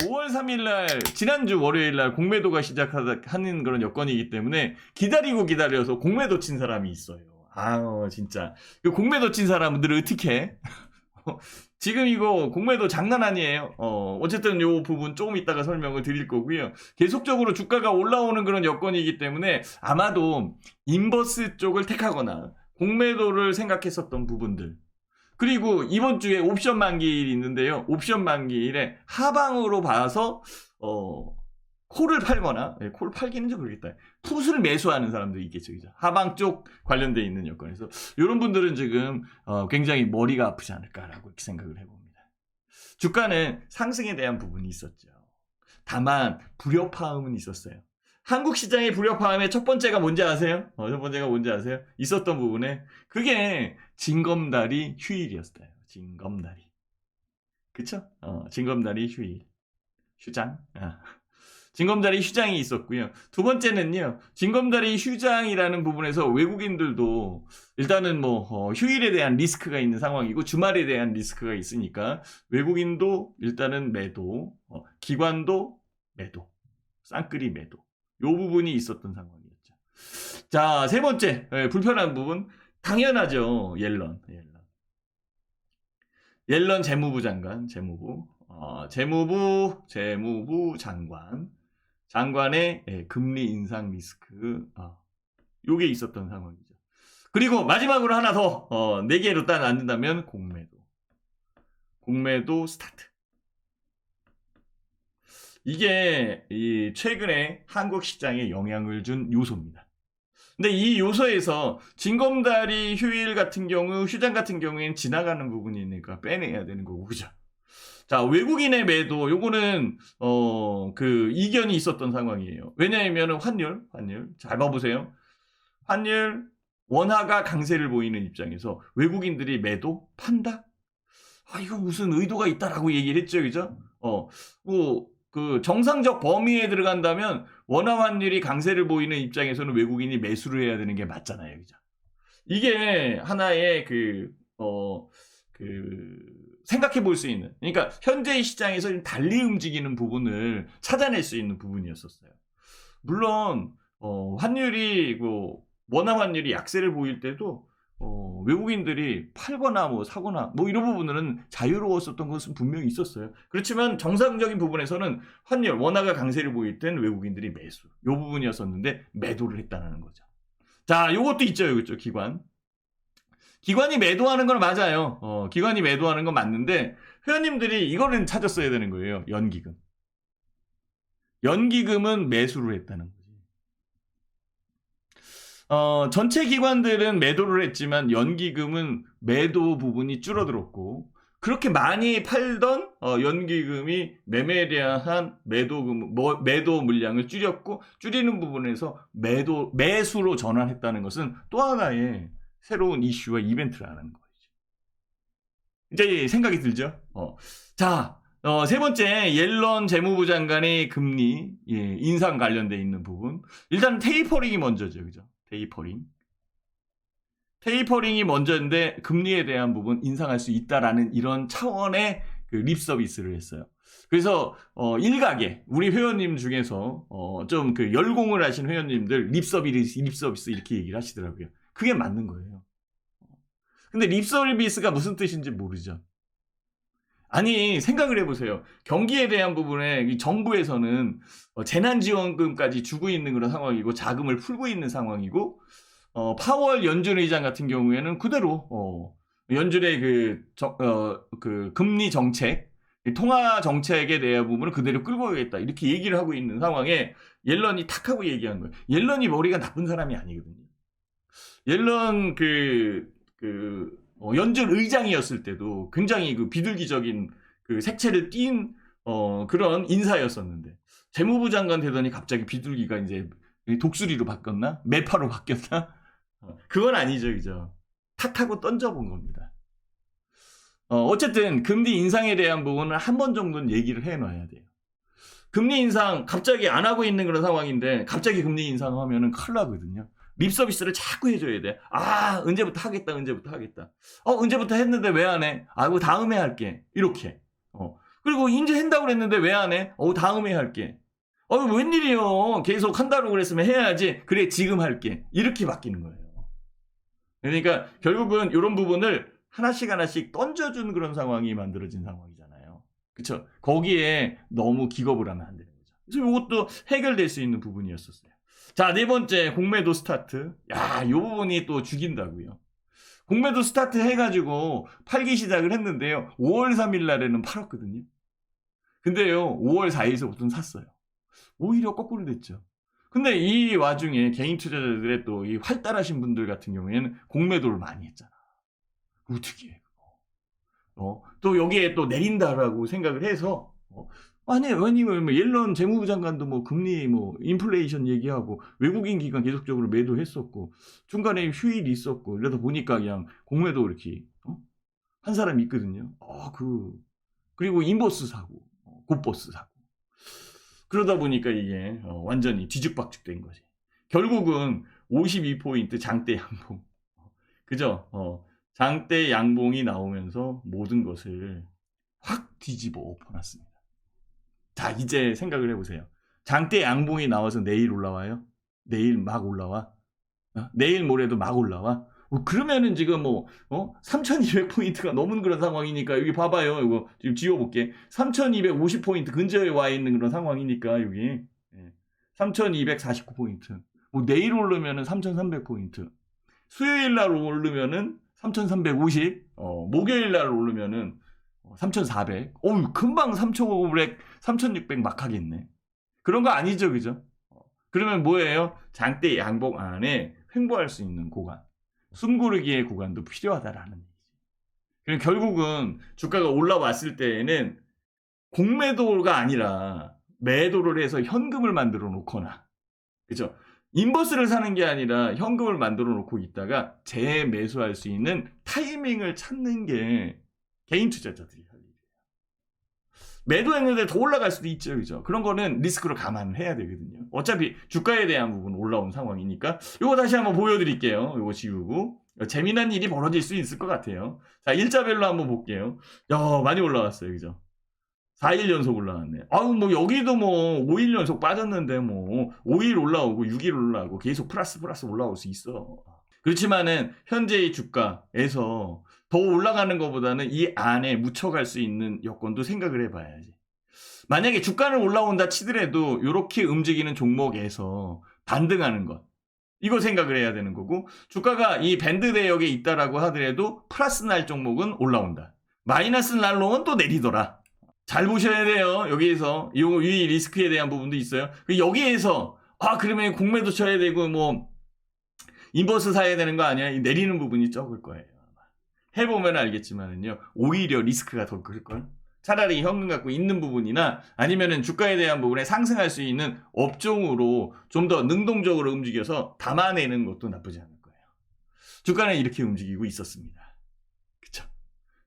5월 3일 날 지난주 월요일 날 공매도가 시작하는 그런 여건이기 때문에 기다리고 기다려서 공매도 친 사람이 있어요. 아 진짜 그 공매도 친 사람들을 어떻게 지금 이거 공매도 장난 아니에요. 어, 어쨌든 요 부분 조금 이따가 설명을 드릴 거고요. 계속적으로 주가가 올라오는 그런 여건이기 때문에 아마도 인버스 쪽을 택하거나 공매도를 생각했었던 부분들. 그리고 이번 주에 옵션 만기일이 있는데요. 옵션 만기일에 하방으로 봐서 어 콜을 팔거나 예, 콜 팔기는 좀 그러겠다. 풋을 매수하는 사람들이 있겠죠. 그죠? 하방 쪽 관련돼 있는 여건에서 이런 분들은 지금 어, 굉장히 머리가 아프지 않을까라고 이렇게 생각을 해봅니다. 주가는 상승에 대한 부분이 있었죠. 다만 불협화음은 있었어요. 한국 시장의 불협화음의 첫 번째가 뭔지 아세요? 어, 첫 번째가 뭔지 아세요? 있었던 부분에 그게 징검다리 휴일이었어요. 징검다리. 그쵸? 어, 징검다리 휴일. 휴장. 아. 징검다리 휴장이 있었고요. 두 번째는요. 징검다리 휴장이라는 부분에서 외국인들도 일단은 뭐 어, 휴일에 대한 리스크가 있는 상황이고 주말에 대한 리스크가 있으니까 외국인도 일단은 매도, 어, 기관도 매도, 쌍끌이 매도. 요 부분이 있었던 상황이었죠. 자, 세 번째 예, 불편한 부분 당연하죠. 옐런, 옐런. 옐런 재무부 장관, 재무부, 어, 재무부, 재무부 장관, 장관의 예, 금리 인상 리스크, 어, 요게 있었던 상황이죠. 그리고 마지막으로 하나 더, 어, 네 개로 딱 앉는다면 공매도. 공매도 스타트. 이게 이 최근에 한국 시장에 영향을 준 요소입니다. 근데 이 요소에서 징검다리 휴일 같은 경우, 휴장 같은 경우에는 지나가는 부분이 있으니까 빼내야 되는 거고, 그죠? 자, 외국인의 매도, 요거는, 어, 그, 이견이 있었던 상황이에요. 왜냐하면 환율, 환율. 잘 봐보세요. 환율, 원화가 강세를 보이는 입장에서 외국인들이 매도, 판다? 아, 이거 무슨 의도가 있다라고 얘기를 했죠, 그죠? 어, 뭐, 그 정상적 범위에 들어간다면 원화 환율이 강세를 보이는 입장에서는 외국인이 매수를 해야 되는 게 맞잖아요. 그죠? 이게 하나의 그, 어, 그, 생각해 볼 수 있는. 그러니까 현재의 시장에서 좀 달리 움직이는 부분을 찾아낼 수 있는 부분이었었어요. 물론, 어, 환율이, 그, 원화 환율이 약세를 보일 때도 어, 외국인들이 팔거나 뭐 사거나 뭐 이런 부분들은 자유로웠었던 것은 분명히 있었어요. 그렇지만 정상적인 부분에서는 환율, 원화가 강세를 보일 땐 외국인들이 매수. 요 부분이었었는데 매도를 했다는 거죠. 자, 요것도 있죠, 그죠 기관. 기관이 매도하는 건 맞아요. 어, 기관이 매도하는 건 맞는데 회원님들이 이거는 찾았어야 되는 거예요. 연기금. 연기금은 매수를 했다는 거지. 어, 전체 기관들은 매도를 했지만 연기금은 매도 부분이 줄어들었고 그렇게 많이 팔던 어, 연기금이 매매량한 매도금 뭐, 매도 물량을 줄였고 줄이는 부분에서 매도 매수로 전환했다는 것은 또 하나의 새로운 이슈와 이벤트라는 거죠. 이제 생각이 들죠. 어. 자, 어, 세 번째 옐런 재무부 장관의 금리 예, 인상 관련돼 있는 부분. 일단 테이퍼링이 먼저죠, 그죠? 테이퍼링. 테이퍼링이 먼저인데 금리에 대한 부분 인상할 수 있다라는 이런 차원의 그 립 서비스를 했어요. 그래서 어, 일각에 우리 회원님 중에서 어, 좀 그 열공을 하신 회원님들 립 서비스 립 서비스 이렇게 얘기를 하시더라고요. 그게 맞는 거예요. 근데 립 서비스가 무슨 뜻인지 모르죠. 아니 생각을 해보세요. 경기에 대한 부분에 이 정부에서는 어, 재난지원금까지 주고 있는 그런 상황이고 자금을 풀고 있는 상황이고 어, 파월 연준 의장 같은 경우에는 그대로 어, 연준의 그, 정- 어, 그 금리 정책, 이 통화 정책에 대한 부분을 그대로 끌고 가겠다 이렇게 얘기를 하고 있는 상황에 옐런이 탁 하고 얘기한 거예요. 옐런이 머리가 나쁜 사람이 아니거든요. 옐런 그, 그 어, 연준 의장이었을 때도 굉장히 그 비둘기적인 그 색채를 띈 어, 그런 인사였었는데 재무부 장관 되더니 갑자기 비둘기가 이제 독수리로 바뀌었나? 매파로 바뀌었나? 어, 그건 아니죠, 그죠? 탓하고 던져본 겁니다. 어, 어쨌든 금리 인상에 대한 부분은 한 번 정도는 얘기를 해놔야 돼요. 금리 인상 갑자기 안 하고 있는 그런 상황인데 갑자기 금리 인상하면은 큰일 나거든요. 립 서비스를 자꾸 해줘야 돼. 아, 언제부터 하겠다, 언제부터 하겠다. 어, 언제부터 했는데 왜 안 해? 아, 이거 다음에 할게. 이렇게. 어. 그리고 이제 한다고 그랬는데 왜 안 해? 어, 다음에 할게. 어, 웬일이요? 계속 한다고 그랬으면 해야지. 그래, 지금 할게. 이렇게 바뀌는 거예요. 그러니까 결국은 이런 부분을 하나씩 하나씩 던져준 그런 상황이 만들어진 상황이잖아요. 그쵸? 거기에 너무 기겁을 하면 안 되는 거죠. 그래서 이것도 해결될 수 있는 부분이었었어요. 자, 네 번째, 공매도 스타트. 야, 이 부분이 또 죽인다고요. 공매도 스타트 해가지고 팔기 시작을 했는데요. 5월 3일 날에는 팔았거든요. 근데요, 5월 4일서부터는 샀어요. 오히려 거꾸로 됐죠. 근데 이 와중에 개인 투자자들의 또 이 활달하신 분들 같은 경우에는 공매도를 많이 했잖아. 어떻게 해, 그거. 어, 또 여기에 또 내린다라고 생각을 해서, 어, 아니, 왜냐면 뭐 옐런 재무부 장관도 뭐 금리 뭐 인플레이션 얘기하고 외국인 기관 계속적으로 매도했었고 중간에 휴일이 있었고 이러다 보니까 그냥 공매도 이렇게 어? 한 사람이 있거든요. 아, 그 그리고 인버스 사고 어, 굿버스 사고 그러다 보니까 이게 어, 완전히 뒤죽박죽 된 거지. 결국은 52포인트 장대 양봉. 그죠? 어, 장대 양봉이 나오면서 모든 것을 확 뒤집어 엎어놨습니다. 자, 이제 생각을 해보세요. 장대 양봉이 나와서 내일 올라와요? 내일 막 올라와? 어? 내일 모레도 막 올라와? 어, 그러면은 지금 뭐, 어? 3200포인트가 넘은 그런 상황이니까, 여기 봐봐요. 이거 지금 지워볼게. 3250포인트 근처에 와 있는 그런 상황이니까, 여기. 예. 3249포인트. 뭐, 내일 오르면은 3300포인트. 수요일 날 오르면은 3350. 어, 목요일 날 오르면은 3,400. 어우, 금방 3,500, 3,600 막 하겠네. 그런 거 아니죠, 그죠? 어, 그러면 뭐예요? 장대 양봉 안에 횡보할 수 있는 구간. 숨고르기의 구간도 필요하다라는 얘기죠. 그럼 결국은 주가가 올라왔을 때에는 공매도가 아니라 매도를 해서 현금을 만들어 놓거나, 그죠? 인버스를 사는 게 아니라 현금을 만들어 놓고 있다가 재매수할 수 있는 타이밍을 찾는 게 개인 투자자들이 할 일이에요. 매도했는데 더 올라갈 수도 있죠, 그죠? 그런 거는 리스크로 감안을 해야 되거든요. 어차피 주가에 대한 부분 올라온 상황이니까 이거 다시 한번 보여드릴게요. 이거 지우고 재미난 일이 벌어질 수 있을 것 같아요. 자, 일자별로 한번 볼게요. 야, 많이 올라왔어요, 그죠? 4일 연속 올라왔네. 아유, 뭐, 여기도 뭐, 5일 연속 빠졌는데, 뭐, 5일 올라오고, 6일 올라오고, 계속 플러스 플러스 올라올 수 있어. 그렇지만은, 현재의 주가에서 더 올라가는 것보다는 이 안에 묻혀갈 수 있는 여건도 생각을 해봐야지. 만약에 주가는 올라온다 치더라도, 이렇게 움직이는 종목에서 반등하는 것. 이거 생각을 해야 되는 거고, 주가가 이 밴드 대역에 있다라고 하더라도, 플러스 날 종목은 올라온다. 마이너스 날로는 또 내리더라. 잘 보셔야 돼요. 여기에서 이, 이 리스크에 대한 부분도 있어요. 여기에서 아 그러면 공매도 쳐야 되고 뭐 인버스 사야 되는 거 아니야? 내리는 부분이 적을 거예요. 해보면 알겠지만은요. 오히려 리스크가 더 클 걸. 차라리 현금 갖고 있는 부분이나 아니면은 주가에 대한 부분에 상승할 수 있는 업종으로 좀 더 능동적으로 움직여서 담아내는 것도 나쁘지 않을 거예요. 주가는 이렇게 움직이고 있었습니다. 그쵸?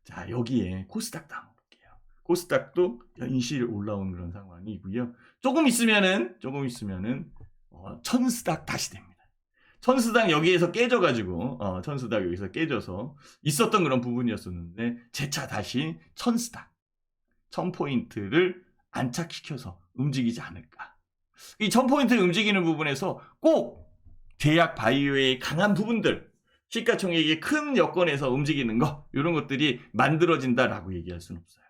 자 여기에 코스닥도 한번 볼게요. 코스닥도 연실 올라온 그런 상황이고요. 조금 있으면은 조금 있으면은 어, 천스닥 다시 됩니다. 천스닥 여기에서 깨져가지고 어, 천스닥 여기서 깨져서 있었던 그런 부분이었었는데 재차 다시 천스닥 천 포인트를 안착시켜서 움직이지 않을까. 이 천 포인트 움직이는 부분에서 꼭 제약 바이오의 강한 부분들 시가총액이 큰 여건에서 움직이는 거 이런 것들이 만들어진다라고 얘기할 수는 없어요.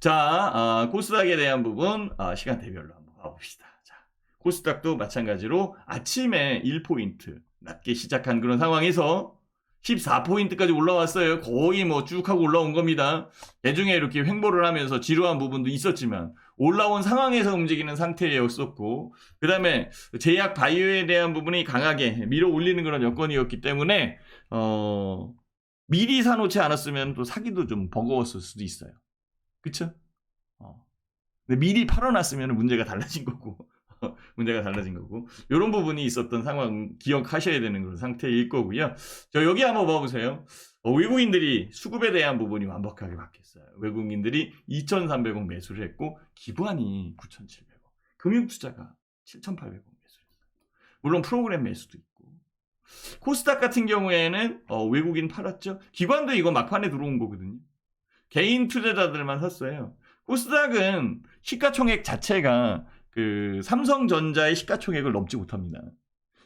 자, 어, 코스닥에 대한 부분 어, 시간 대별로 한번 가봅시다. 자, 코스닥도 마찬가지로 아침에 1포인트 낮게 시작한 그런 상황에서 14포인트까지 올라왔어요. 거의 뭐 쭉 하고 올라온 겁니다. 대중에 이렇게 횡보를 하면서 지루한 부분도 있었지만 올라온 상황에서 움직이는 상태였었고 그 다음에 제약 바이오에 대한 부분이 강하게 밀어 올리는 그런 여건이었기 때문에 어, 미리 사놓지 않았으면 또 사기도 좀 버거웠을 수도 있어요. 그쵸? 어. 근데 미리 팔아놨으면 문제가 달라진 거고 문제가 달라진 거고 이런 부분이 있었던 상황 기억하셔야 되는 그런 상태일 거고요. 저 여기 한번 봐보세요. 어, 외국인들이 수급에 대한 부분이 완벽하게 바뀌었어요. 외국인들이 2,300억 매수를 했고 기부안이 9,700억, 금융투자가 7,800억 매수를 했어요. 물론 프로그램 매수도 있고 코스닥 같은 경우에는 어, 외국인 팔았죠. 기관도 이거 막판에 들어온 거거든요. 개인 투자자들만 샀어요. 코스닥은 시가총액 자체가 그 삼성전자의 시가총액을 넘지 못합니다.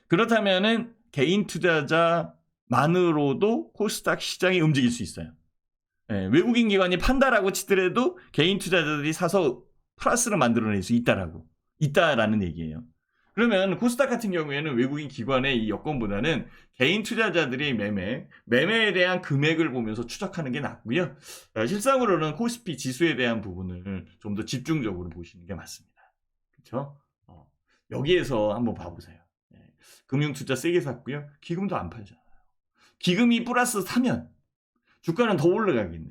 그렇다면은 개인 투자자만으로도 코스닥 시장이 움직일 수 있어요. 예, 외국인 기관이 판다라고 치더라도 개인 투자자들이 사서 플러스를 만들어낼 수 있다라고 있다라는 얘기예요. 그러면 코스닥 같은 경우에는 외국인 기관의 이 여건보다는 개인 투자자들의 매매, 매매에 대한 금액을 보면서 추적하는 게 낫고요. 어, 실상으로는 코스피 지수에 대한 부분을 좀 더 집중적으로 보시는 게 맞습니다. 그렇죠? 여기에서 한번 봐보세요. 예, 금융 투자 세게 샀고요. 기금도 안 팔잖아요. 기금이 플러스 사면 주가는 더 올라가겠네.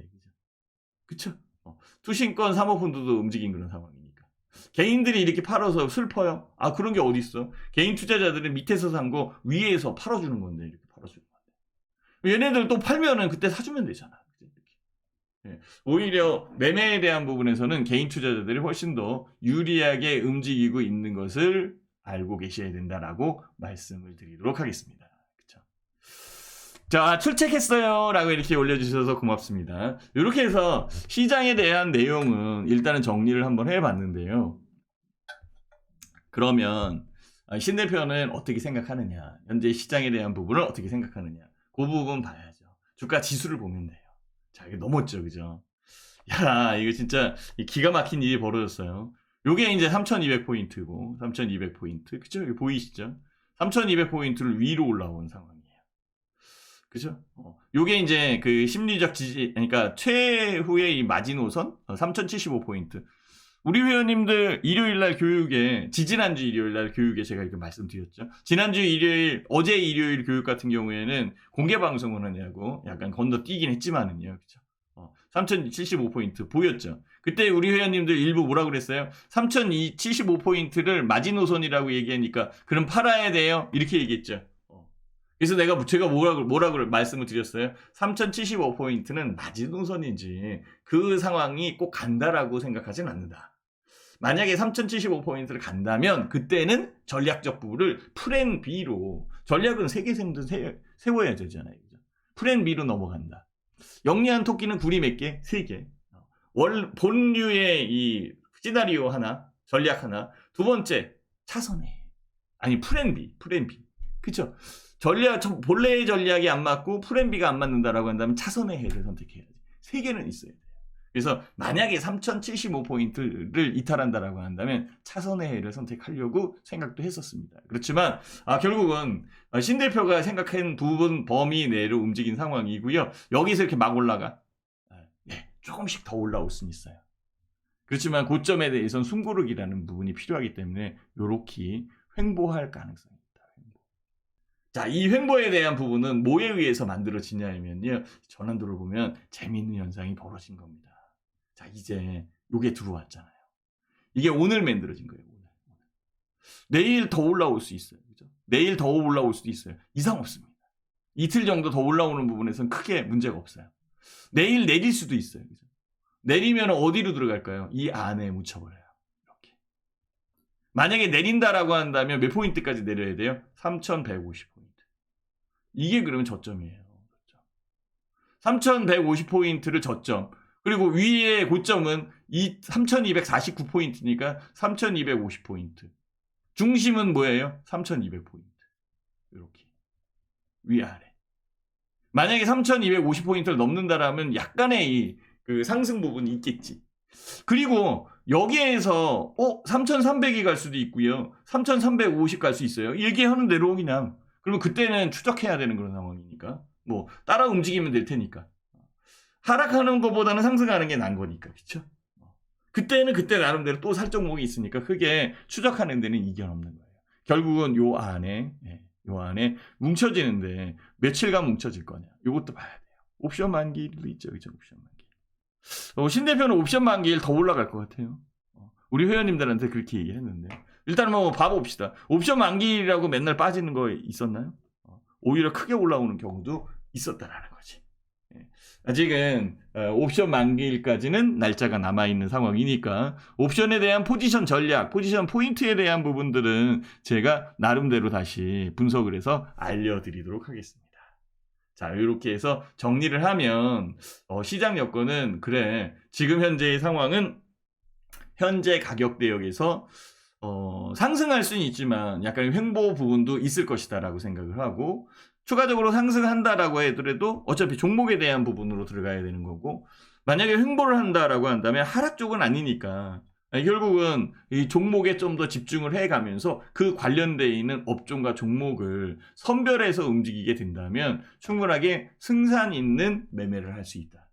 그죠? 그쵸? 어, 투신권 사모펀드도 움직인 그런 상황이니까. 개인들이 이렇게 팔아서 슬퍼요? 아, 그런 게 어딨어? 개인 투자자들은 밑에서 산 거 위에서 팔아주는 건데, 이렇게 팔아주는 건데. 얘네들 또 팔면은 그때 사주면 되잖아. 예, 오히려 매매에 대한 부분에서는 개인 투자자들이 훨씬 더 유리하게 움직이고 있는 것을 알고 계셔야 된다라고 말씀을 드리도록 하겠습니다. 그쵸? 자, 출첵했어요. 라고 이렇게 올려주셔서 고맙습니다. 이렇게 해서 시장에 대한 내용은 일단은 정리를 한번 해봤는데요. 그러면 아, 신 대표는 어떻게 생각하느냐, 현재 시장에 대한 부분을 어떻게 생각하느냐, 그 부분 봐야죠. 주가 지수를 보면 돼요. 자, 이게 넘었죠, 그죠? 야, 이거 진짜 기가 막힌 일이 벌어졌어요. 요게 이제 3200포인트고, 3200포인트. 그죠? 이거 보이시죠? 3200포인트를 위로 올라온 상황이에요. 그죠? 어, 요게 이제 그 심리적 지지, 그러니까 최후의 이 마지노선, 3075포인트. 우리 회원님들 일요일날 교육에, 지지난주 일요일날 교육에 제가 이렇게 말씀드렸죠. 지난주 일요일, 어제 일요일 교육 같은 경우에는 공개 방송을 하냐고 약간 건너뛰긴 했지만은요. 그죠? 어, 3075포인트 보였죠. 그때 우리 회원님들 일부 뭐라 그랬어요? 3075포인트를 마지노선이라고 얘기하니까 그럼 팔아야 돼요? 이렇게 얘기했죠. 어. 그래서 내가 제가 뭐라고 뭐라고 말씀을 드렸어요? 3075 포인트는 마지노선이지 그 상황이 꼭 간다라고 생각하진 않는다. 만약에 3075 포인트를 간다면 그때는 전략적 부를 프랜 B로 전략은 세개 생도 세워야 되잖아요. 프랜 B로 넘어간다. 영리한 토끼는 구리 몇 개? 세 개. 월 본류의 이 시나리오 하나, 전략 하나. 두 번째 차선에 아니 프랜 B, 프랜 B. 그죠? 전략 본래의 전략이 안 맞고 프랜 B가 안 맞는다라고 한다면 차선의 해를 선택해야지. 세 개는 있어야 돼요. 그래서 만약에 3075포인트를 이탈한다라고 한다면 차선의 해를 선택하려고 생각도 했었습니다. 그렇지만 아, 결국은 신 대표가 생각한 부분 범위 내로 움직인 상황이고요. 여기서 이렇게 막 올라가 네, 조금씩 더 올라올 수는 있어요. 그렇지만 고점에 대해서는 숨고르기라는 부분이 필요하기 때문에 이렇게 횡보할 가능성이. 자, 이 횡보에 대한 부분은 뭐에 의해서 만들어지냐면요. 전환도를 보면 재미있는 현상이 벌어진 겁니다. 자, 이제 요게 들어왔잖아요. 이게 오늘 만들어진 거예요, 오늘. 내일 더 올라올 수 있어요. 그죠? 내일 더 올라올 수도 있어요. 이상 없습니다. 이틀 정도 더 올라오는 부분에서는 크게 문제가 없어요. 내일 내릴 수도 있어요. 그죠? 내리면 어디로 들어갈까요? 이 안에 묻혀버려요. 이렇게. 만약에 내린다라고 한다면 몇 포인트까지 내려야 돼요? 3150포인트. 이게 그러면 저점이에요. 3150포인트를 저점. 그리고 위의 고점은 3249포인트니까 3250포인트. 중심은 뭐예요? 3200포인트. 이렇게. 위아래. 만약에 3250포인트를 넘는다라면 약간의 이 그 상승 부분이 있겠지. 그리고 여기에서 어 3300이 갈 수도 있고요. 3350 갈 수 있어요. 얘기하는 대로 그냥. 그러면 그때는 추적해야 되는 그런 상황이니까. 뭐 따라 움직이면 될 테니까. 하락하는 것보다는 상승하는 게 나은 거니까. 그쵸? 그때는 그때 나름대로 또 살점목이 있으니까 크게 추적하는 데는 이견 없는 거예요. 결국은 요 안에, 예, 요 안에 뭉쳐지는데 며칠간 뭉쳐질 거냐. 요것도 봐야 돼요. 옵션 만기도 있죠. 그죠? 옵션 만기. 어, 신 대표는 옵션 만기일 더 올라갈 것 같아요. 어, 우리 회원님들한테 그렇게 얘기했는데. 일단 뭐 봐봅시다. 옵션 만기라고 맨날 빠지는 거 있었나요? 어, 오히려 크게 올라오는 경우도 있었다라는 거지. 아직은 어, 옵션 만기일까지는 날짜가 남아있는 상황이니까 옵션에 대한 포지션 전략, 포지션 포인트에 대한 부분들은 제가 나름대로 다시 분석을 해서 알려드리도록 하겠습니다. 자, 이렇게 해서 정리를 하면 어, 시장 여건은 그래. 지금 현재의 상황은 현재 가격 대역에서 어, 상승할 수는 있지만 약간 횡보 부분도 있을 것이다라고 생각을 하고 추가적으로 상승한다라고 하더라도 어차피 종목에 대한 부분으로 들어가야 되는 거고 만약에 횡보를 한다라고 한다면 하락 쪽은 아니니까 아니, 결국은 이 종목에 좀 더 집중을 해가면서 그 관련되어 있는 업종과 종목을 선별해서 움직이게 된다면 충분하게 승산 있는 매매를 할 수 있다.